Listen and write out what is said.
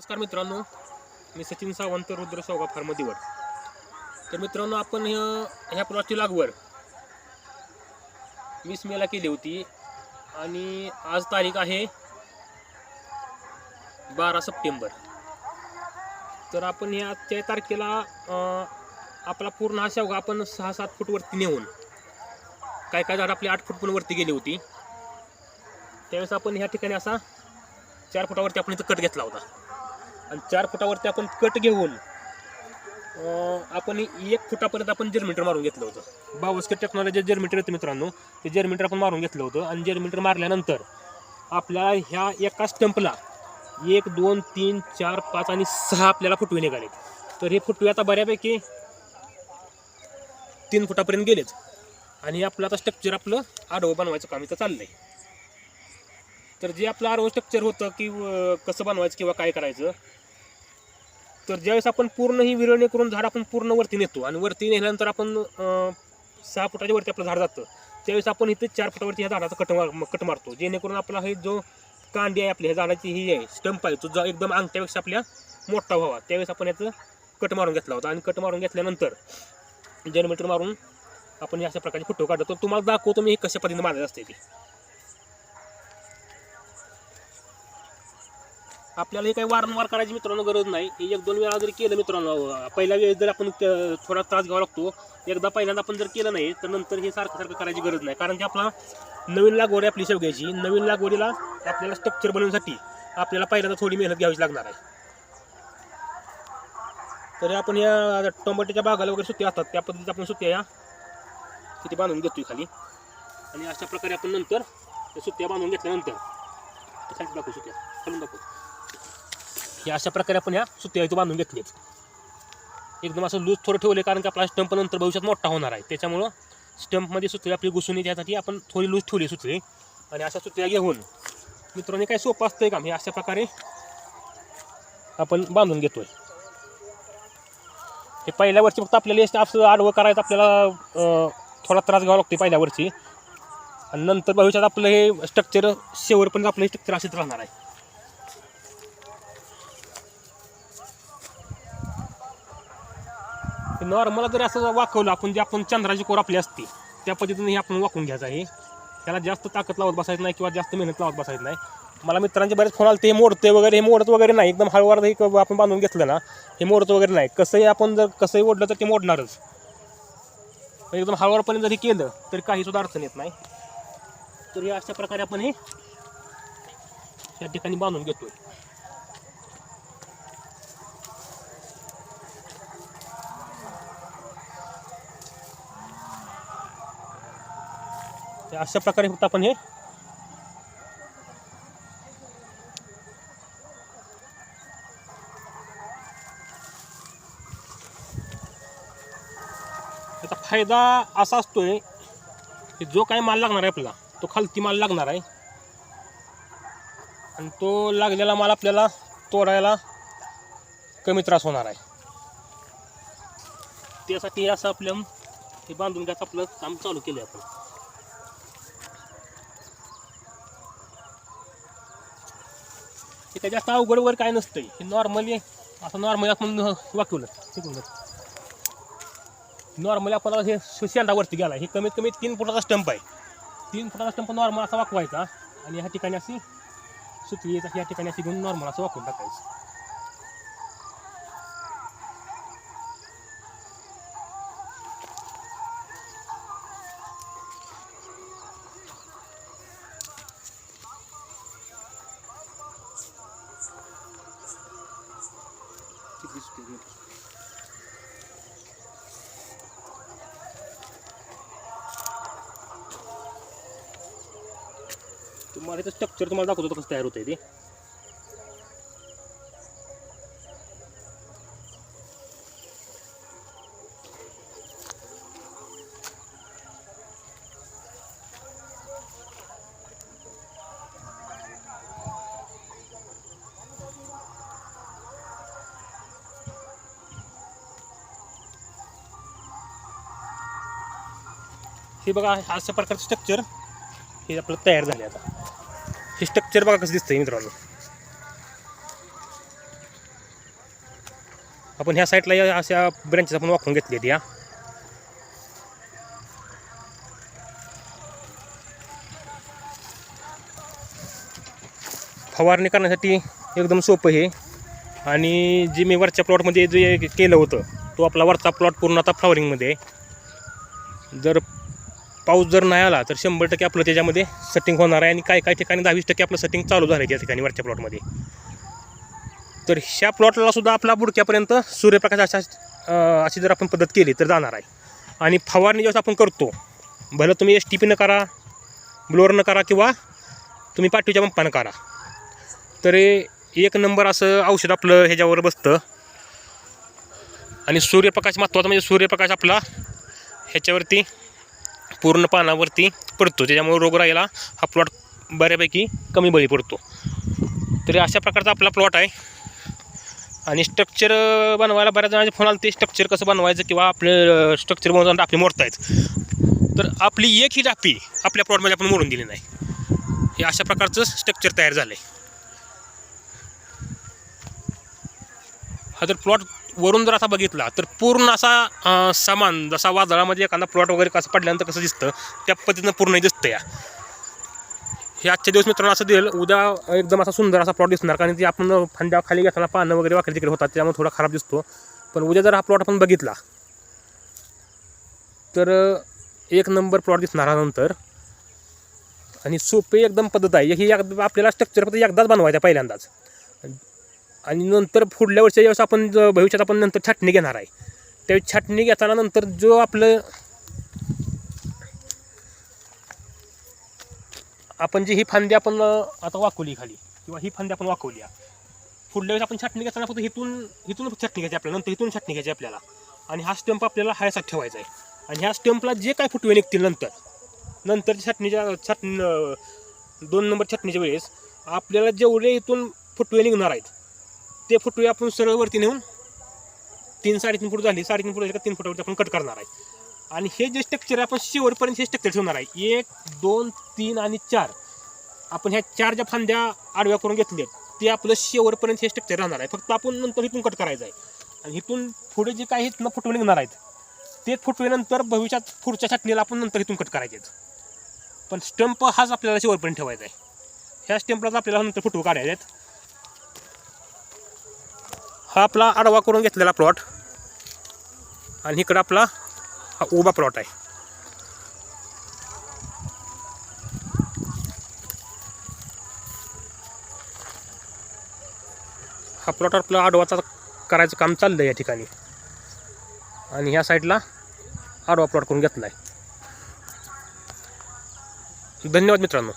नमस्कार मित्रांनो मी सचिन सावंत रुद्र सावगा फार्म दिवड. तर मित्रांनो आपण ह्या प्लॉटची लागवड वीस मेला केली होती आणि आज तारीख आहे बारा सप्टेंबर. तर आपण ह्या आजच्या तारखेला आपला पूर्ण हा शेवगा आपण सहा सात फूट वरती नेऊन काय काय झाड आपली आठ फूट पण वरती गेली होती. त्यावेळेस आपण ह्या ठिकाणी असा चार फुटावरती आपण इथं कट घेतला होता. आणि चार फुटावरती आपण कट घेऊन आपण एक फुटापर्यंत आपण जर्मिटर मारून घेतलं होतं. बावस्कर टेक्नॉलॉजी जर्मिटर येतं मित्रांनो ते जर्मिटर आपण मारून घेतलं होतं आणि जर्मिटर मारल्यानंतर आपल्याला ह्या एका स्टंपला एक दोन तीन चार पाच आणि सहा आपल्याला फुटवे निघाले. तर हे फुटवे आता बऱ्यापैकी तीन फुटापर्यंत गेलेच आणि आपलं आता स्ट्रक्चर आपलं आडवं बनवायचं काम इथं आहे तर जे आपलं आडवं स्ट्रक्चर होतं की कसं बनवायचं किंवा काय करायचं तर ज्यावेळेस आपण पूर्ण ही विरळणी करून झाड आपण पूर्ण वरती नेतो आणि वरती नेल्यानंतर आपण सहा फुटाच्या वरती आपलं झाड जातं. त्यावेळेस आपण इथे चार फुटावरती ह्या झाडाचा कट मार कट मारतो. जेणेकरून आपला हे जो कांडी आहे आपली ह्या झाडाची ही आहे स्टंप आहे तो जो एकदम अंगठ्यापेक्षा आपल्या मोठा व्हावा. त्यावेळेस आपण याचं कट मारून घेतला होता. आणि कट मारून घेतल्यानंतर जनरेटर मारून आपण हे अशा प्रकारचे फोटो काढतो. तर तुम्हाला दाखवतो मी हे कशा पद्धतीने मारायचं असते ते. आपल्याला हे काही वारंवार करायची मित्रांनो गरज नाही. हे एक दोन वेळा जर केलं मित्रांनो पहिल्या वेळेस जर आपण थोडा त्रास घ्यावा लागतो एकदा पहिल्यांदा आपण जर केलं नाही तर नंतर हे सारखं सारखं करायची गरज नाही. कारण की आपला नवीन लागवड आपली आपली शेवग्याची. नवीन लागवडीला आपल्याला स्ट्रक्चर बनवण्यासाठी आपल्याला पहिल्यांदा थोडी मेहनत घ्यावीच लागणार आहे. तर आपण या टोमॅटोच्या बागाला वगैरे सुट्टी असतात त्या पद्धतीत आपण सुट्ट्या या तिथे बांधून घेतोय खाली. आणि अशा प्रकारे आपण नंतर सुट्ट्या बांधून घेतल्यानंतर खाली दाखवू सुट्ट्या खालून दाखवू हे अशा प्रकारे आपण ह्या सुट्ट्या इथं बांधून घेतलेत. एकदम असं लूज थोडं ठेवले कारण की आपला स्टंप नंतर भविष्यात मोठा होणार आहे. त्याच्यामुळं स्टंपमध्ये सुत्री आपली घुसून येते त्यासाठी आपण थोडी लूज ठेवली सुत्री आणि अशा सुत्र्या घेऊन मित्रांनी काय सोपं असतं आहे का हे अशा प्रकारे आपण बांधून घेतोय. हे पहिल्या वर्षी फक्त आपल्याला हे असं आडवं करायचं आपल्याला थोडा त्रास घ्यावा लागतो पहिल्या वर्षी आणि नंतर भविष्यात आपलं हे स्ट्रक्चर शेवटपर्यंत आपलं हे स्ट्रक्चर असेच राहणार आहे. नॉर्मल जर असं वाकवलं आपण जे आपण चंद्राची कोर आपली असते त्या पद्धतीने हे आपण वाकून घ्यायचं आहे. त्याला जास्त ताकद लावत बसायचं नाही किंवा जास्त मेहनत लावत बसायचं नाही. मला मित्रांचे बरेच फोन आले ते मोडते वगैरे हे मोडत वगैरे नाही. एकदम हळूवार हे आपण बांधून घेतलं ना हे मोडत वगैरे नाही. कसंही आपण जर कसंही ओढलं तर ते मोडणारच. एकदम हळूवारपणे जरी केलं तरी काही सुद्धा अडचण येत नाही. तर हे अशा प्रकारे आपण हे या ठिकाणी बांधून घेतोय. तर अशा प्रकारे फक्त आपण हे त्याचा फायदा असा असतोय की जो काही माल लागणार आहे आपला तो खालती माल लागणार आहे. आणि तो लागलेला माल आपल्याला तोडायला कमी त्रास होणार आहे. त्यासाठी असं आपल्या हे बांधून घ्यायचं आपलं काम चालू केलं आपण. काही जास्त अवघड वगैरे काय नसतंय. हे नॉर्मली असं नॉर्मली आपण वाकवलं शिकवलं नॉर्मली आपण हे शेंडावरती गेला. हे कमीत कमी तीन फुटाचा स्टंप आहे. तीन फुटाचा स्टंप नॉर्मल असा वाकवायचा. आणि ह्या ठिकाणी अशी सुतली या ह्या ठिकाणी अशी घेऊन नॉर्मल असं वाकवून टाकायचं. तुम्हाला इथं स्ट्रक्चर तुम्हाला दाखवतो कसं तयार होतंय ते. हे बघा अशा प्रकारचं स्ट्रक्चर हे आपलं तयार झाले आता. हे स्ट्रक्चर बघा कसं दिसतंय मित्रांनो. आपण ह्या साईडला या अशा ब्रँचेस आपण वापरून घेतली आहेत या. फवारणी करण्यासाठी एकदम सोपं हे. आणि जे मी वरच्या प्लॉटमध्ये जे केलं होतं तो आपला वरचा प्लॉट पूर्ण आता फ्लॉवरिंगमध्ये आहे. जर पाऊस जर नाही आला तर शंभर टक्के आपलं त्याच्यामध्ये सेटिंग होणार आहे आणि काही काही ठिकाणी दहावीस टक्के आपलं सेटिंग चालू झालं आहे त्या ठिकाणी वरच्या प्लॉटमध्ये तर ह्या प्लॉटला सुद्धा आपला बुडक्यापर्यंत सूर्यप्रकाश अशा अशी जर आपण पद्धत केली तर जाणार आहे. आणि फवारणी जेव्हा आपण करतो भलं तुम्ही एस टी पीनं करा ब्लोअरनं करा किंवा तुम्ही पाठीच्या पंपानं करा. तर एक नंबर असं औषध आपलं ह्याच्यावर बसतं. आणि सूर्यप्रकाश महत्त्वाचा म्हणजे सूर्यप्रकाश आपला ह्याच्यावरती पूर्ण पानावरती पडतो. त्याच्यामुळे रोगराईला हा प्लॉट बऱ्यापैकी कमी बळी पडतो. तरी अशा प्रकारचा आपला प्लॉट आहे. आणि स्ट्रक्चर बनवायला बऱ्याच जणांचे फोन आला ते स्ट्रक्चर कसं बनवायचं किंवा आपलं स्ट्रक्चर बनवून डापी मोडतायत तर आपली एक ही डापी आपल्या प्लॉटमध्ये आपण मोडून दिली नाही. हे अशा प्रकारचं स्ट्रक्चर तयार झालं आहे हा जर प्लॉट वरून जर असा बघितला तर पूर्ण असा सामान जसा वादळामध्ये एखादा प्लॉट वगैरे कसं पडल्यानंतर कसं दिसतं त्या पद्धतीनं पूर्ण दिसतं या हे आजच्या दिवस मित्रांनो असं देईल उद्या एकदम असा सुंदर असा प्लॉट दिसणार कारण की आपण फांद्या खाली घेताना पानं वगैरे वाकडे तिकडे होतात त्यामुळे थोडा खराब दिसतो. पण उद्या जर हा प्लॉट आपण बघितला तर एक नंबर प्लॉट दिसणार हा नंतर. आणि सोपे एकदम पद्धत आहे. ही एक आपल्याला स्ट्रक्चर फक्त एकदाच बनवायचं आहे पहिल्यांदाच. आणि नंतर पुढल्या वर्षी ज्यावेळेस आपण भविष्यात आपण नंतर छाटणी घेणार आहे त्यावेळी छाटणी घेताना नंतर जो आपलं आपण जी ही फांदी आपण आता वाकवली खाली किंवा ही फांदी आपण वाकवली पुढल्या वेळेस आपण छाटणी घेताना फक्त इथून इथून छाटणी घ्यायची आपल्याला नंतर इथून छाटणी घ्यायची आपल्याला. आणि हा स्टंप आपल्याला हायसात ठेवायचा आहे. आणि ह्या स्टंपला जे काय फुटवे निघतील नंतर नंतर छाटणीच्या छाटणी दोन नंबर छाटणीच्या वेळेस आपल्याला जेवढे इथून फुटवे निघणार आहेत ते फुटवे आपण सरळ वरती नेऊन तीन साडेतीन फूट झाली साडेतीन फूट झाली का तीन फुटावरती आपण कट करणार आहे. आणि हे जे स्ट्रक्चर आहे आपण शेवटपर्यंत हे स्ट्रक्चर ठेवणार आहे. एक दोन तीन आणि चार. आपण ह्या चार ज्या फांद्या आडव्या करून घेतल्या ते आपलं शेवटपर्यंत हे स्ट्रक्चर राहणार आहे. फक्त आपण नंतर इथून कट करायचं आहे. आणि इथून पुढे जे काही इथनं फुटवे निघणार आहेत ते फुटवेनंतर भविष्यात पुढच्या छाटणीला आपण नंतर इथून कट करायचे आहेत पण स्टंप हाच आपल्याला शेवटपर्यंत ठेवायचा आहे. ह्या स्टंपलाच आपल्याला नंतर फुटवे काढायचे आहेत हा आपला आडवा करून घेतलेला प्लॉट आणि इकडं आपला हा उभा प्लॉट आहे. हा प्लॉट आपला आडवाचा करायचं काम चाललं या ठिकाणी. आणि ह्या साईडला आडवा प्लॉट करून घेतला आहे धन्यवाद मित्रांनो.